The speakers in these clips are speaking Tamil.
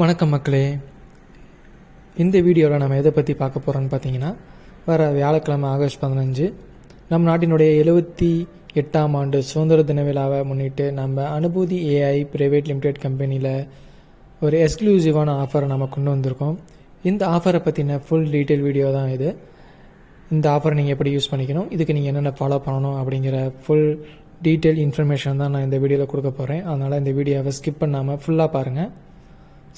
வணக்கம் மக்களே. இந்த வீடியோவில் நம்ம எதை பற்றி பார்க்க போகிறோன்னு பார்த்தீங்கன்னா வர வியாழக்கிழமை ஆகஸ்ட் பதினஞ்சு நம் நாட்டினுடைய எழுபத்தி எட்டாம் ஆண்டு சுதந்திர தின விழாவை முன்னிட்டு நம்ம அனுபூதி ஏஐ பிரைவேட் லிமிடெட் கம்பெனியில் ஒரு எக்ஸ்க்ளூசிவான ஆஃபரை நம்ம கொண்டு வந்திருக்கோம். இந்த ஆஃபரை பற்றின ஃபுல் டீட்டெயில் வீடியோ தான் இது. இந்த ஆஃபரை நீங்கள் எப்படி யூஸ் பண்ணிக்கணும் இதுக்கு நீங்கள் என்னென்ன ஃபாலோ பண்ணணும் அப்படிங்கிற ஃபுல் டீட்டெயில் இன்ஃபர்மேஷன் தான் நான் இந்த வீடியோவில் கொடுக்க போகிறேன் அதனால் இந்த வீடியோவை ஸ்கிப் பண்ணாமல் ஃபுல்லாக பாருங்கள்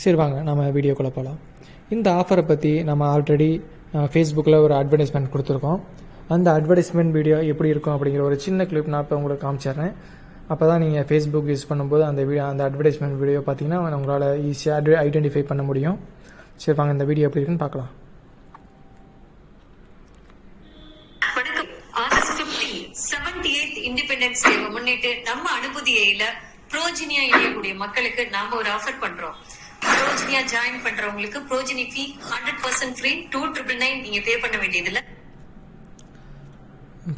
சரி வாங்க நம்ம வீடியோக்குள்ளே போகலாம் இந்த ஆஃபரை பற்றி நம்ம ஆல்ரெடி ஃபேஸ்புக்கில் ஒரு அட்வர்டைஸ்மெண்ட் கொடுத்துருக்கோம். அந்த அட்வர்டைஸ்மெண்ட் வீடியோ எப்படி இருக்கும் அப்படிங்கிற ஒரு சின்ன கிளிப் நான் இப்போ உங்களுக்கு காமிச்சிடுறேன். அப்போ தான் நீங்கள் ஃபேஸ்புக் யூஸ் பண்ணும்போது அந்த வீடியோ அந்த அட்வர்டைஸ்மெண்ட் வீடியோ பார்த்தீங்கன்னா உங்களால் ஈஸியாக ஐடென்டிஃபை பண்ண முடியும். சரி வாங்க இந்த வீடியோ எப்படி இருக்குன்னு பார்க்கலாம். வணக்கம். August 15 seventy eighth independence day முன்னிட்டு நம்ம அனுபூதியில ப்ரோஜினியா இணையக்கூடிய மக்களுக்கு நாம ஒரு ஆஃபர் பண்றோம். ப்ரோஜினியா ஜாயின் பண்றவங்களுக்கு ப்ரோஜினி fee hundred percent free two triple nine நீங்க பே பண்ண வேண்டியதில்ல.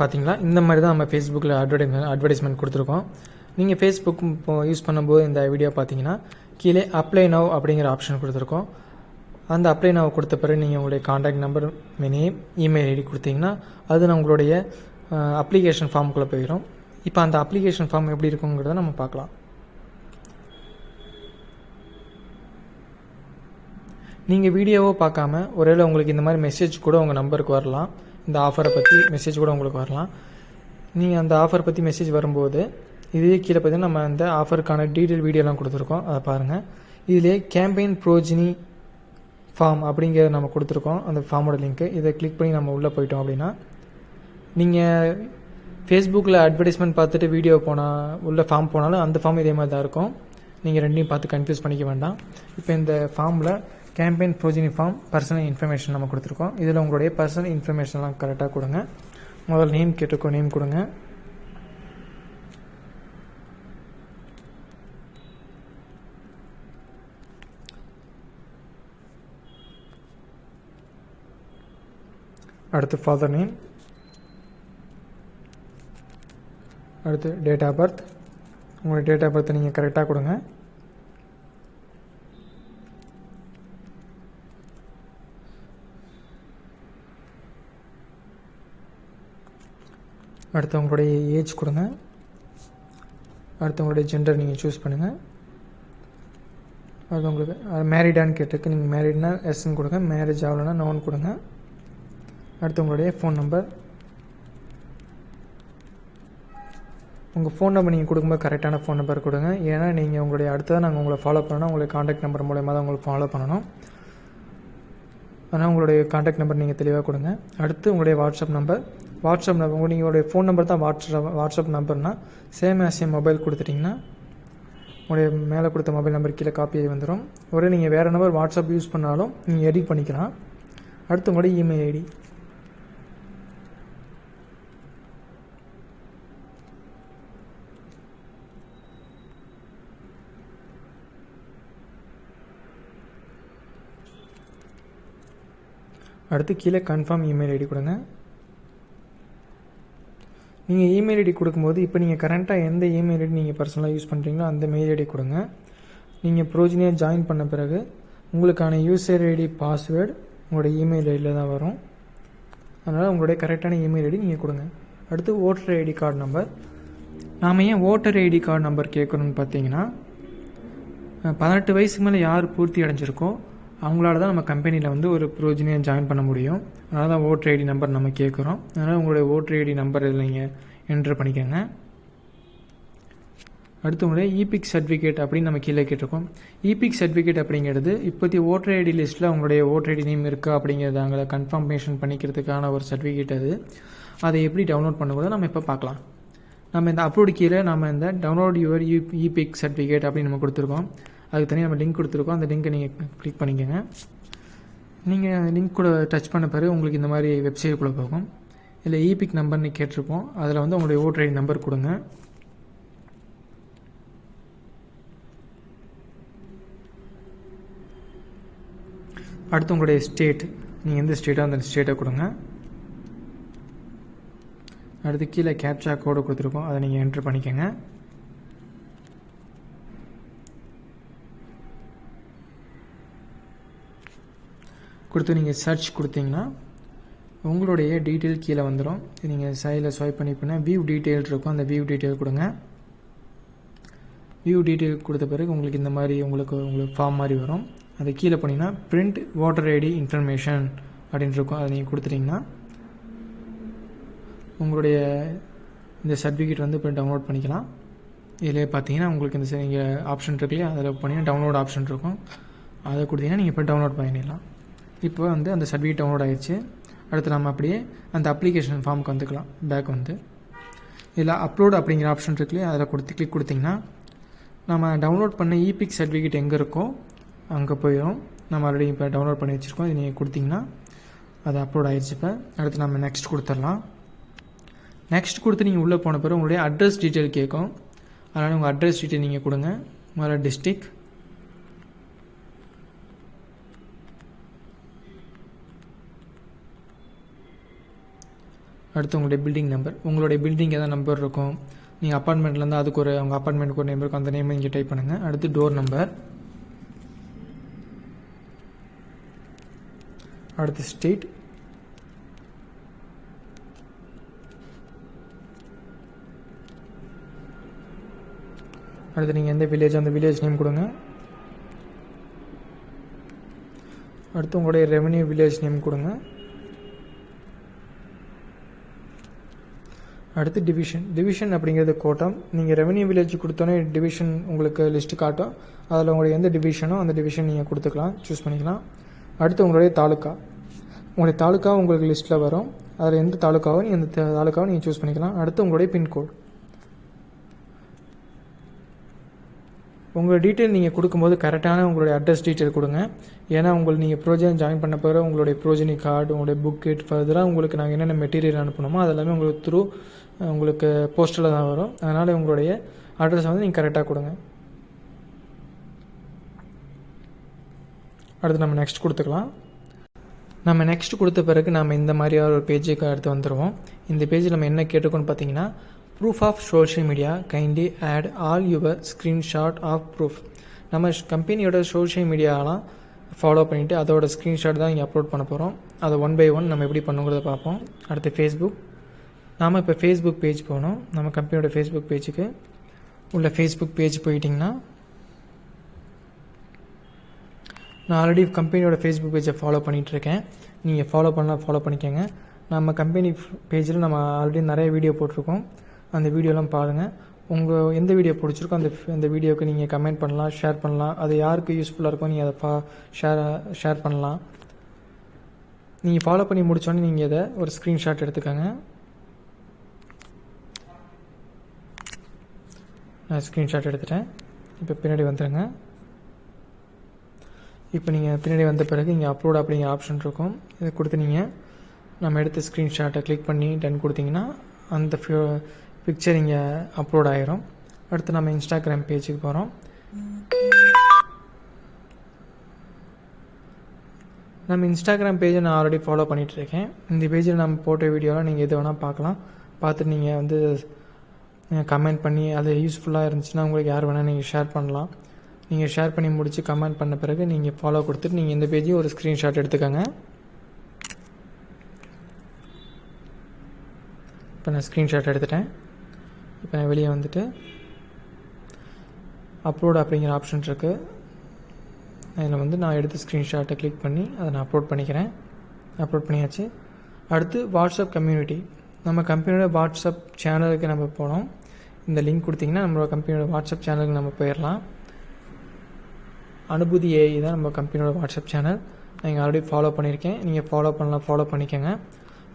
பார்த்தீங்களா இந்த மாதிரி தான் நம்ம ஃபேஸ்புக்கில் அட்வர்டைஸ்மெண்ட் அட்வர்டைஸ்மெண்ட் கொடுத்துருக்கோம். நீங்கள் ஃபேஸ்புக் இப்போ யூஸ் பண்ணும்போது இந்த வீடியோ பார்த்தீங்கன்னா கீழே அப்ளை நவ் அப்படிங்கிற ஆப்ஷன் கொடுத்துருக்கோம். அந்த அப்ளை நவ் கொடுத்த பிறகு நீங்கள் உங்களுடைய contact number name email ID கொடுத்தீங்கன்னா அது நம்மளுடைய உங்களுடைய அப்ளிகேஷன் ஃபார்முக்குள்ளே போயிடும் இப்போ அந்த அப்ளிகேஷன் ஃபார்ம் எப்படி இருக்குங்கிறத நம்ம பார்க்கலாம். நீங்கள் வீடியோவோ பார்க்காம ஒருவேளை உங்களுக்கு இந்த மாதிரி மெசேஜ் கூட உங்கள் நம்பருக்கு வரலாம். இந்த ஆஃபரை பற்றி மெசேஜ் கூட உங்களுக்கு வரலாம். நீங்கள் அந்த ஆஃபர் பற்றி மெசேஜ் வரும்போது இதே கீழே பார்த்தீங்கன்னா நம்ம அந்த ஆஃபருக்கான டீட்டெயில் வீடியோலாம் கொடுத்துருக்கோம். அதை பாருங்கள் இதிலே கேம்பெயின் ப்ரோஜினி ஃபார்ம் அப்படிங்கிறத நம்ம கொடுத்துருக்கோம். அந்த ஃபார்மோட லிங்க்கு இதை கிளிக் பண்ணி நம்ம உள்ளே போயிட்டோம் அப்படின்னா நீங்கள் ஃபேஸ்புக்கில் அட்வர்டைஸ்மெண்ட் பார்த்துட்டு வீடியோ போனால் உள்ள ஃபார்ம் போனாலும் அந்த ஃபார்ம் இதே மாதிரி தான் இருக்கும். நீங்கள் ரெண்டையும் பார்த்து கன்ஃபியூஸ் பண்ணிக்க வேண்டாம். இப்போ இந்த ஃபார்மில் கேம்பெயின் ப்ரோஜினிஃபார்ம் பர்சனல் இன்ஃபர்மேஷன் நம்ம கொடுத்துருக்கோம். இதில் உங்களுடைய பர்சனல் இன்ஃபர்மேஷன்லாம் கரெக்டாக கொடுங்க. முதல்ல நேம் கேட்டிருக்கோம் நேம் கொடுங்க. அடுத்து ஃபாதர் நேம் அடுத்து டேட் ஆஃப் பர்த் உங்களுடைய டேட் ஆஃப் பர்த்தை நீங்கள் கரெக்டாக கொடுங்க. அடுத்து உங்களுடைய ஏஜ் கொடுங்க. அடுத்து உங்களுடைய ஜெண்டர் நீங்கள் சூஸ் பண்ணுங்கள் அது உங்களுக்கு மேரிடான்னு கேட்டிருக்கு. நீங்கள் மேரிட்னா எஸ்ன்னு கொடுங்க. மேரேஜ் ஆகலைன்னா நோன் கொடுங்க. அடுத்து உங்களுடைய ஃபோன் நம்பர் உங்கள் ஃபோன் நம்பர் நீங்கள் கொடுக்கும்போது கரெக்டான ஃபோன் நம்பர் கொடுங்க. ஏன்னா நீங்கள் உங்களுடைய அடுத்ததான் நாங்கள் உங்களை ஃபாலோ பண்ணணும் உங்களுக்கு காண்டாக்ட் நம்பர் மூலயமா தான் உங்களுக்கு ஃபாலோ பண்ணணும். ஆனால் உங்களுடைய காண்டாக்ட் நம்பர் நீங்கள் தெளிவாக கொடுங்க. அடுத்து உங்களுடைய வாட்ஸ்அப் நம்பர் வாட்ஸ்அப் நம்பர் உங்கள் உங்களுடைய ஃபோன் நம்பர் தான் வாட்ஸ்அப் வாட்ஸ்அப் நம்பர்னால் சேம் ஆஸ் ஏ மொபைல் கொடுத்துட்டிங்கன்னா உங்களுடைய மேலே கொடுத்த மொபைல் நம்பர் கீழே காப்பி வந்துடும் ஒரே நீங்கள் வேறு நம்பர் வாட்ஸ்அப் யூஸ் பண்ணாலும் நீங்கள் எடிட் பண்ணிக்கலாம். அடுத்து உங்களுடைய இமெயில் ஐடி அடுத்து கீழே கன்ஃபார்ம் இமெயில் ஐடி கொடுங்க. நீங்கள் இமெயில் ஐடி கொடுக்கும்போது இப்போ நீங்கள் கரண்ட்டாக எந்த இமெயில் ஐடி நீங்கள் பர்சனலாக யூஸ் பண்ணுறீங்களோ அந்த மெயில் ஐடி கொடுங்க. நீங்கள் ப்ரோஜினியாக ஜாயின் பண்ண பிறகு உங்களுக்கான யூசர் ஐடி பாஸ்வேர்டு உங்களுடைய இமெயில் ஐடியில் தான் வரும். அதனால் உங்களுடைய கரெக்டான இமெயில் ஐடி நீங்கள் கொடுங்க. அடுத்து ஓட்டர் ஐடி கார்டு நம்பர் நாம் ஏன் ஓட்டர் ஐடி கார்டு நம்பர் கேட்கணும்னு பார்த்தீங்கன்னா பதினெட்டு வயசுக்கு மேலே யார் பூர்த்தி அடைஞ்சிருக்கோ அவங்களால தான் நம்ம கம்பெனியில் வந்து ஒரு ப்ரோஜினியாக ஜாயின் பண்ண முடியும். அதனால தான் ஓட்டர் ஐடி நம்பர் நம்ம கேட்குறோம் அதனால் உங்களுடைய ஓட்டர் ஐடி நம்பர் இதில் நீங்கள் என்ட்ரு பண்ணிக்கோங்க. அடுத்து உங்களுடைய இபிக் சர்டிஃபிகேட் அப்படின்னு நம்ம கீழே கேட்டிருக்கோம். இபிக் சர்டிஃபிகேட் அப்படிங்கிறது இப்போதைய ஓட்டர் ஐடி லிஸ்ட்டில் உங்களுடைய ஓட்டர் ஐடி நேம் இருக்கா அப்படிங்கிறத அங்கே கன்ஃபர்மேஷன் பண்ணிக்கிறதுக்கான ஒரு சர்டிஃபிகேட் அது. அதை எப்படி டவுன்லோட் பண்ணும்போது நம்ம இப்போ பார்க்கலாம். நம்ம இந்த அப்லோடு கீழே நம்ம இந்த டவுன்லோட் யுவர் இபிக் சர்டிஃபிகேட் அப்படின்னு நம்ம கொடுத்துருக்கோம். அதுக்கு தனியாக நம்ம லிங்க் கொடுத்துருக்கோம். அந்த லிங்க்கை நீங்கள் கிளிக் பண்ணிக்கோங்க. நீங்கள் அந்த லிங்க் கூட டச் பண்ண பிறகு உங்களுக்கு இந்த மாதிரி வெப்சைட் கூட போகும். இல்லை இபிக் நம்பர்னு கேட்டிருப்போம் அதில் வந்து உங்களுடைய ஓட்டர் ஐடி நம்பர் கொடுங்க. அடுத்து உங்களுடைய ஸ்டேட் நீங்கள் எந்த ஸ்டேட்டோ அந்த ஸ்டேட்டை கொடுங்க. அடுத்து கீழே கேப்சா கோடு கொடுத்துருக்கோம். அதை நீங்கள் என்ட்ரு பண்ணிக்கோங்க. கொடுத்து நீங்கள் சர்ச் கொடுத்தீங்கன்னா உங்களுடைய டீட்டெயில் கீழே வந்துடும் நீங்கள் சைடில் ஸ்வைப் பண்ணி பண்ணால் வியூ டீட்டெயில் இருக்கும். அந்த வியூ டீட்டெயில் கொடுங்க. வியூ டீட்டெயில் கொடுத்த பிறகு உங்களுக்கு இந்த மாதிரி உங்களுக்கு உங்களுக்கு ஃபார்ம் மாதிரி வரும். அது கீழே போனீங்கன்னா பிரிண்ட் வாட்டர் ஐடி இன்ஃபர்மேஷன் அப்படின்னு இருக்கும். அதை நீங்கள் கொடுத்துட்டிங்கன்னா உங்களுடைய இந்த சர்டிஃபிகேட் வந்து இப்போ டவுன்லோட் பண்ணிக்கலாம். இதிலே பார்த்தீங்கன்னா உங்களுக்கு இந்த நீங்கள் ஆப்ஷன் இருக்கு இல்லையா? அதில் போனீங்கன்னா டவுன்லோட் ஆப்ஷன் இருக்கும். அதை கொடுத்தீங்கன்னா நீங்கள் இப்போ டவுன்லோட் பண்ணிடலாம். இப்போ வந்து அந்த சர்டிஃபிகேட் டவுன்லோட் ஆயிடுச்சு. அடுத்து நம்ம அப்படியே அந்த அப்ளிகேஷன் ஃபார்முக்கு வந்துக்கலாம். பேக் வந்து. இதில் அப்லோட் அப்படிங்கிற ஆப்ஷன் இருக்குல்லையே அதில் கொடுத்து கிளிக் கொடுத்தீங்கன்னா நம்ம டவுன்லோட் பண்ண இபிக் சர்டிஃபிகேட் எங்கே இருக்கோ அங்கே போயிடும் நம்ம ஆல்ரெடி இப்போ டவுன்லோட் பண்ணி வச்சுருக்கோம். இது நீங்கள் கொடுத்தீங்கன்னா அது அப்லோட் ஆயிடுச்சு இப்போ. அடுத்து நம்ம நெக்ஸ்ட் கொடுத்துடலாம். நெக்ஸ்ட் கொடுத்து நீங்கள் உள்ளே போன பிறகு உங்களுடைய அட்ரஸ் டீட்டெயில் கேட்கும். அதனால் உங்கள் அட்ரஸ் டீட்டெயில் நீங்கள் கொடுங்க. முதல்ல டிஸ்ட்ரிக் அடுத்து உங்களுடைய பில்டிங் நம்பர் உங்களுடைய பில்டிங் எதாவது நம்பர் இருக்கும். நீங்கள் அப்பார்ட்மெண்ட்லேருந்து அதுக்கு ஒரு அவங்க அப்பார்ட்மெண்ட்டுக்கு ஒரு நேம் இருக்கும். அந்த நேம் இங்கே டைப் பண்ணுங்கள் அடுத்து டோர் நம்பர் அடுத்து ஸ்டேட் அடுத்து நீங்கள் எந்த வில்லேஜ் அந்த வில்லேஜ் நேம் கொடுங்க. அடுத்து உங்களுடைய ரெவன்யூ வில்லேஜ் நேம் கொடுங்க. அடுத்து டிவிஷன் டிவிஷன் அப்படிங்கிறது கோட்டம். நீங்கள் ரெவன்யூ வில்லேஜ் கொடுத்தோன்னே டிவிஷன் உங்களுக்கு லிஸ்ட்டு காட்டும். அதில் உங்களுடைய எந்த டிவிஷனோ அந்த டிவிஷன் நீங்கள் கொடுத்துக்கலாம். சூஸ் பண்ணிக்கலாம். அடுத்து உங்களுடைய தாலுக்கா உங்களுடைய தாலுக்கா உங்களுக்கு லிஸ்ட்டில் வரும். அதில் எந்த தாலுக்காவோ நீங்கள் அந்த தாலுக்காவோ நீங்கள் சூஸ் பண்ணிக்கலாம். அடுத்து உங்களுடைய பின்கோட் உங்கள் டீட்டெயில் நீங்கள் கொடுக்கும்போது கரெக்டான உங்களுடைய அட்ரஸ் டீட்டெயில் கொடுங்க. ஏன்னா உங்களுக்கு நீங்கள் ப்ரோஜன் ஜாயின் பண்ண பிறகு உங்களுடைய ப்ரோஜனி கார்டு உங்களுடைய புக் ஃபர்தராக உங்களுக்கு நாங்கள் என்னென்ன மெட்டீரியல் அனுப்பணுமோ அது எல்லாமே உங்களுக்கு த்ரூ உங்களுக்கு போஸ்டலில் தான் வரும். அதனால் உங்களுடைய அட்ரஸ் வந்து நீங்கள் கரெக்டாக கொடுங்க. அடுத்து நம்ம நெக்ஸ்ட் கொடுத்துக்கலாம். நம்ம நெக்ஸ்ட் கொடுத்த பிறகு நம்ம இந்த மாதிரியான ஒரு பேஜுக்கு அடுத்து வந்துடுவோம் இந்த பேஜில் நம்ம என்ன கேட்டிருக்கோம்னு பார்த்தீங்கன்னா proof of social media kindly add all your screenshot of proof நம்ம கம்பெனியோட சோஷியல் மீடியாலாம் ஃபாலோ பண்ணிவிட்டு அதோட ஸ்க்ரீன்ஷாட் தான் இங்கே அப்லோட் பண்ண போகிறோம் அதை ஒன் பை ஒன் நம்ம எப்படி பண்ணுங்கிறத பார்ப்போம். அடுத்து ஃபேஸ்புக் நாம் இப்போ ஃபேஸ்புக் பேஜ் போகணும். நம்ம கம்பெனியோட ஃபேஸ்புக் பேஜுக்கு உள்ள ஃபேஸ்புக் பேஜ் போயிட்டிங்கன்னா நான் ஆல்ரெடி கம்பெனியோட ஃபேஸ்புக் பேஜை ஃபாலோ பண்ணிகிட்ருக்கேன் நீங்கள் ஃபாலோ பண்ணால் ஃபாலோ பண்ணிக்கோங்க. நம்ம கம்பெனி பேஜில் நம்ம ஆல்ரெடி நிறைய வீடியோ போட்டிருக்கோம். அந்த வீடியோலாம் பாருங்கள் உங்கள் எந்த வீடியோ பிடிச்சிருக்கோ அந்த அந்த வீடியோவுக்கு நீங்கள் கமெண்ட் பண்ணலாம் ஷேர் பண்ணலாம். அது யாருக்கு யூஸ்ஃபுல்லாக இருக்கோ நீங்கள் அதை ஃபா ஷேர் ஷேர் பண்ணலாம். நீங்கள் ஃபாலோ பண்ணி முடித்தோன்னே நீங்கள் இதை ஒரு ஸ்க்ரீன்ஷாட் எடுத்துக்கோங்க. நான் ஸ்க்ரீன்ஷாட் எடுத்துட்டேன். இப்போ பின்னாடி வந்துடுங்க இப்போ நீங்கள் பின்னாடி வந்த பிறகு இங்கே அப்லோட் அப்படிங்கிற ஆப்ஷன் இருக்கும். இதை கொடுத்து நீங்கள் நம்ம எடுத்த ஸ்க்ரீன்ஷாட்டை கிளிக் பண்ணி டன் கொடுத்தீங்கன்னா அந்த ஃபியூ பிக்சர் இங்கே அப்லோட் ஆகிரும் அடுத்து நம்ம இன்ஸ்டாகிராம் பேஜுக்கு போகிறோம் நம்ம இன்ஸ்டாகிராம் பேஜை நான் ஆல்ரெடி ஃபாலோ பண்ணிகிட்ருக்கேன் இந்த பேஜில் நம்ம போட்ட வீடியோலாம் நீங்கள் எது வேணால் பார்க்கலாம். பார்த்துட்டு நீங்கள் வந்து கமெண்ட் பண்ணி அது யூஸ்ஃபுல்லாக இருந்துச்சுன்னா உங்களுக்கு யார் வேணால் நீங்கள் ஷேர் பண்ணலாம். நீங்கள் ஷேர் பண்ணி முடித்து கமெண்ட் பண்ண பிறகு நீங்கள் ஃபாலோ கொடுத்துட்டு நீங்கள் இந்த பேஜையும் ஒரு ஸ்க்ரீன்ஷாட் எடுத்துக்கோங்க. இப்போ நான் ஸ்க்ரீன்ஷாட் எடுத்துட்டேன். இப்போ நான் வெளியே வந்துட்டு அப்லோட் அப்படிங்கிற ஆப்ஷன் இருக்குது அதில் வந்து நான் எடுத்து ஸ்க்ரீன்ஷாட்டை கிளிக் பண்ணி அதை நான் அப்லோட் பண்ணிக்கிறேன். அப்லோட் பண்ணியாச்சு. அடுத்து வாட்ஸ்அப் கம்யூனிட்டி நம்ம கம்பெனியோட வாட்ஸ்அப் சேனலுக்கு நம்ம போனோம். இந்த லிங்க் கொடுத்திங்கன்னா நம்மளோட கம்பெனியோட வாட்ஸ்அப் சேனலுக்கு நம்ம போயிடலாம். அனுபூதி ஏஐ தான் நம்ம கம்பெனியோட வாட்ஸ்அப் சேனல் நான் ஆல்ரெடி ஃபாலோ பண்ணியிருக்கேன். நீங்கள் ஃபாலோ பண்ணலாம் ஃபாலோ பண்ணிக்கோங்க.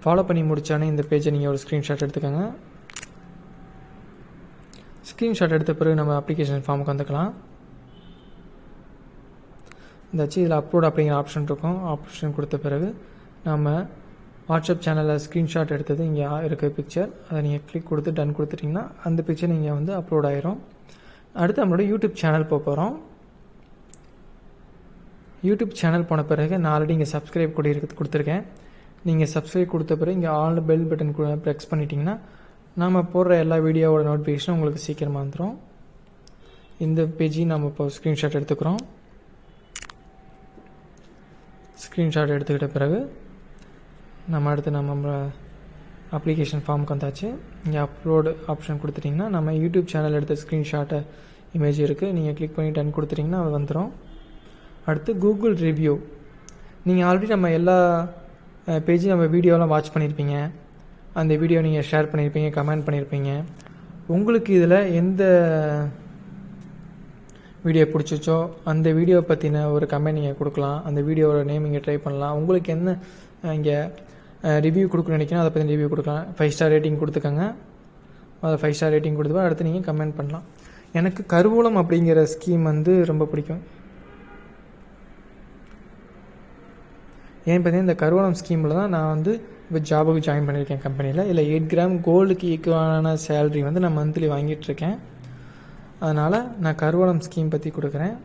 ஃபாலோ பண்ணி முடித்தோடனே இந்த பேஜை நீங்கள் ஒரு ஸ்க்ரீன்ஷாட் எடுத்துக்கோங்க. ஸ்க்ரீன்ஷாட் எடுத்த பிறகு நம்ம அப்ளிகேஷன் ஃபார்முக்கு வந்துக்கலாம். இந்த வச்சு இதில் அப்லோட் அப்படிங்கிற ஆப்ஷன் இருக்கும். ஆப்ஷன் கொடுத்த பிறகு நம்ம வாட்ஸ்அப் சேனலில் ஸ்க்ரீன்ஷாட் எடுத்தது இங்கே இருக்கிற பிக்சர் அதை நீங்கள் கிளிக் கொடுத்து டன் கொடுத்துட்டிங்கன்னா அந்த பிக்சர் நீங்கள் வந்து அப்லோட் ஆயிரும். அடுத்து நம்மளோட யூடியூப் சேனல் போக போகிறோம் யூடியூப் சேனல் போன பிறகு நான் ஆல்ரெடி இங்கே சப்ஸ்கிரைப் கூட இருக்கு கொடுத்துருக்கேன். நீங்கள் சப்ஸ்கிரைப் கொடுத்த பிறகு இங்கே ஆல் பெல் பட்டன் ப்ரெஸ் பண்ணிட்டீங்கன்னா நம்ம போடுற எல்லா வீடியோவோட நோட்டிஃபிகேஷனும் உங்களுக்கு சீக்கிரமாக வந்துடும் இந்த பேஜையும் நம்ம இப்போ ஸ்க்ரீன்ஷாட் எடுத்துக்கிறோம். ஸ்க்ரீன்ஷாட் எடுத்துக்கிட்ட பிறகு நம்ம அடுத்து நம்ம அப்ளிகேஷன் ஃபார்முக்கு வந்தாச்சு. இங்கே அப்லோடு ஆப்ஷன் கொடுத்துட்டிங்கன்னா நம்ம யூடியூப் சேனல் எடுத்த ஸ்க்ரீன்ஷாட்டை இமேஜ் இருக்குது நீங்கள் கிளிக் பண்ணி டன் கொடுத்துட்டிங்கன்னா அது வந்துடும் அடுத்து கூகுள் ரிவ்யூ நீங்கள் ஆல்ரெடி நம்ம எல்லா பேஜையும் நம்ம வீடியோலாம் வாட்ச் பண்ணியிருப்பீங்க அந்த வீடியோ நீங்கள் ஷேர் பண்ணியிருப்பீங்க கமெண்ட் பண்ணியிருப்பீங்க உங்களுக்கு இதில் எந்த வீடியோ பிடிச்சிச்சோ அந்த வீடியோ பற்றின ஒரு கமெண்ட் நீங்கள் கொடுக்கலாம். அந்த வீடியோவோட நேம் இங்கே ட்ரை பண்ணலாம். உங்களுக்கு என்ன இங்கே ரிவ்யூ கொடுக்கணும்னு நினைக்கணும் அதை பற்றி ரிவ்யூ கொடுக்கலாம். ஃபைவ் ஸ்டார் ரேட்டிங் கொடுத்துக்கோங்க. அதை ஃபைவ் ஸ்டார் ரேட்டிங் கொடுத்து அடுத்து நீங்கள் கமெண்ட் பண்ணலாம். எனக்கு கருவூலம் அப்படிங்கிற ஸ்கீம் வந்து ரொம்ப பிடிக்கும். ஏன் பார்த்தீங்கன்னா இந்த கருவூலம் ஸ்கீமில் தான் நான் வந்து இப்போ ஜாபுக்கு ஜாயின் பண்ணியிருக்கேன் கம்பெனியில் இல்லை எயிட் கிராம் கோல்டுக்கு ஈக்குவலான சேலரி வந்து நான் மந்த்லி வாங்கிட்டுருக்கேன் அதனால் நான் கருவளம் ஸ்கீம் பற்றி கொடுக்குறேன்.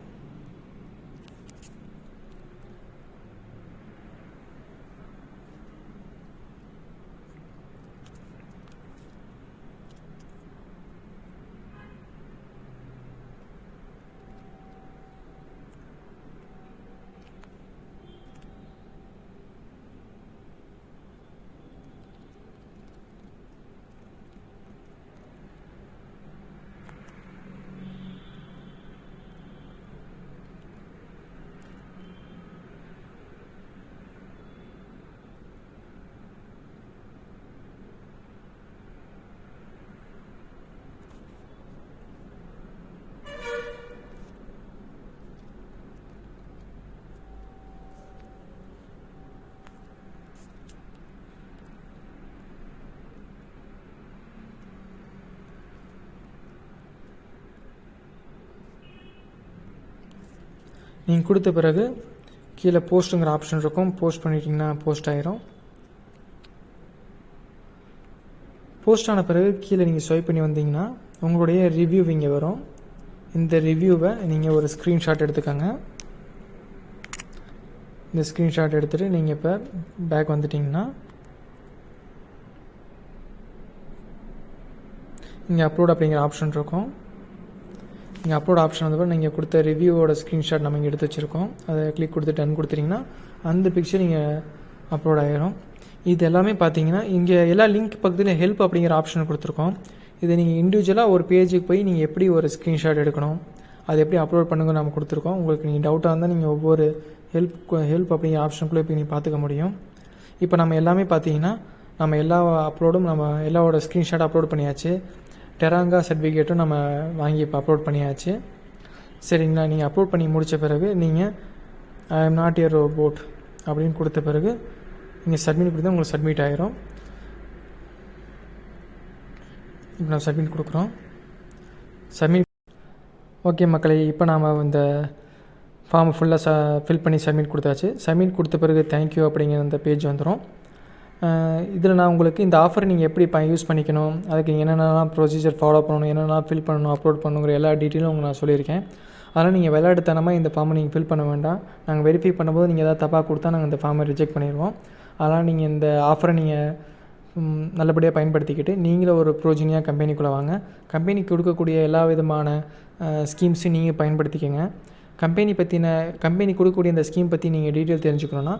நீங்கள் கொடுத்த பிறகு கீழே போஸ்ட்டுங்கிற ஆப்ஷன் இருக்கும். போஸ்ட் பண்ணிட்டீங்கன்னா போஸ்ட் ஆயிரும். போஸ்ட் ஆன பிறகு கீழே நீங்கள் ஸ்வைப் பண்ணி வந்தீங்கன்னா உங்களுடைய ரிவ்யூ இங்கே வரும். இந்த ரிவ்யூவை நீங்கள் ஒரு ஸ்க்ரீன்ஷாட் எடுத்துக்கோங்க. இந்த ஸ்க்ரீன்ஷாட் எடுத்துகிட்டு நீங்கள் இப்போ பேக் வந்துட்டிங்கன்னா இங்கே அப்லோட் அப்படிங்கிற ஆப்ஷன் இருக்கும். இங்கே அப்லோட் ஆப்ஷன் வந்தப்போ நீங்கள் கொடுத்த ரிவ்யூவோட ஸ்க்ரீன்ஷாட் நம்ம இங்கே எடுத்து வச்சுருக்கோம். அதை கிளிக் கொடுத்து டன் கொடுத்துட்டிங்கன்னா அந்த பிக்சர் நீங்கள் அப்லோட் ஆகிரும் இது எல்லாமே பார்த்தீங்கன்னா இங்கே எல்லா லிங்க் பக்கத்தில் ஹெல்ப் அப்படிங்கிற ஆப்ஷன் கொடுத்துருக்கோம். இதை நீங்கள் இண்டிவிஜுவலாக ஒரு பேஜுக்கு போய் நீங்கள் எப்படி ஒரு ஸ்க்ரீன்ஷாட் எடுக்கணும் அது எப்படி அப்லோட் பண்ணுங்க நம்ம கொடுத்துருக்கோம். உங்களுக்கு நீங்கள் டவுட்டாக இருந்தால் நீங்கள் ஒவ்வொரு ஹெல்ப் ஹெல்ப் அப்படிங்கிற ஆப்ஷனுக்குள்ளே போய் நீங்கள் பார்த்துக்க முடியும். இப்போ நம்ம எல்லாமே பார்த்தீங்கன்னா நம்ம எல்லா அப்லோடும் நம்ம எல்லாவோட ஸ்க்ரீன்ஷாட் அப்லோட் பண்ணியாச்சு. டெராங்கா சர்டிஃபிகேட்டும் நம்ம வாங்கி இப்போ அப்லோட் பண்ணியாச்சு. சரிங்களா? நீங்கள் அப்லோட் பண்ணி முடித்த பிறகு நீங்கள் I am not a robot அப்படின்னு கொடுத்த பிறகு நீங்கள் சப்மிட் கொடுத்தா உங்களுக்கு சப்மிட் ஆகிரும் இப்போ நான் சப்மிட் கொடுக்குறோம். சப்மிட் ஓகே மக்களே இப்போ நாம் இந்த ஃபார்ம் ஃபுல்லாக ச ஃபில் பண்ணி சப்மிட் கொடுத்தாச்சு. சப்மிட் கொடுத்த பிறகு தேங்க்யூ அப்படிங்கிற அந்த பேஜ் வந்துடும் இதில் நான் உங்களுக்கு இந்த ஆஃபர் நீங்கள் எப்படி ப யூஸ் பண்ணிக்கணும் அதுக்கு என்னென்னலாம் ப்ரொசீஜர் ஃபாலோ பண்ணணும் என்னென்னலாம் ஃபில் பண்ணணும் அப்லோட் பண்ணணுங்கிற எல்லா டீட்டெயிலும் உங்களுக்கு நான் சொல்லியிருக்கேன். அதனால் நீங்கள் விளையாட்டுத்தனமாக இந்த ஃபார்மை நீங்கள் ஃபில் பண்ண வேண்டாம். நாங்கள் வெரிஃபை பண்ணும்போது நீங்கள் எதாவது தப்பாக கொடுத்தா நாங்கள் இந்த ஃபார்மை ரிஜெக்ட் பண்ணிடுவோம் அதனால் நீங்கள் இந்த ஆஃபரை நீங்கள் நல்லபடியாக பயன்படுத்திக்கிட்டு நீங்களும் ஒரு ப்ரோஜினியாக கம்பெனிக்குள்ளே வாங்க. கம்பெனிக்கு கொடுக்கக்கூடிய எல்லா விதமான ஸ்கீம்ஸையும் நீங்கள் பயன்படுத்திக்கங்க. கம்பெனி பற்றின கம்பெனி கொடுக்கக்கூடிய இந்த ஸ்கீம் பற்றி நீங்கள் டீட்டெயில் தெரிஞ்சுக்கணுன்னா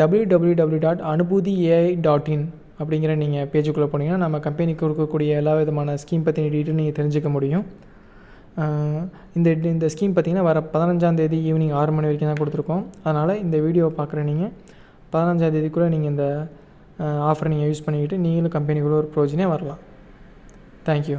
W W W dot Anubhuti AI dot in அப்படிங்கிற நீங்கள் பேஜுக்குள்ளே போனீங்கன்னா நம்ம கம்பெனிக்கு கொடுக்கக்கூடிய எல்லா விதமான ஸ்கீம் பற்றின டீட்டெயில் நீங்கள் தெரிஞ்சுக்க முடியும். இந்த இந்த ஸ்கீம் பார்த்திங்கன்னா வர பதினஞ்சாந்தேதி ஈவினிங் ஆறு மணி வரைக்கும் தான் கொடுத்துருக்கோம். அதனால் இந்த வீடியோவை பார்க்குற நீங்கள் பதினஞ்சாந்தேதிக்குள்ளே நீங்கள் இந்த ஆஃபரை நீங்கள் யூஸ் பண்ணிக்கிட்டு நீங்களும் கம்பெனிக்குள்ளே ஒரு ப்ரோஜனே வரலாம். தேங்க்யூ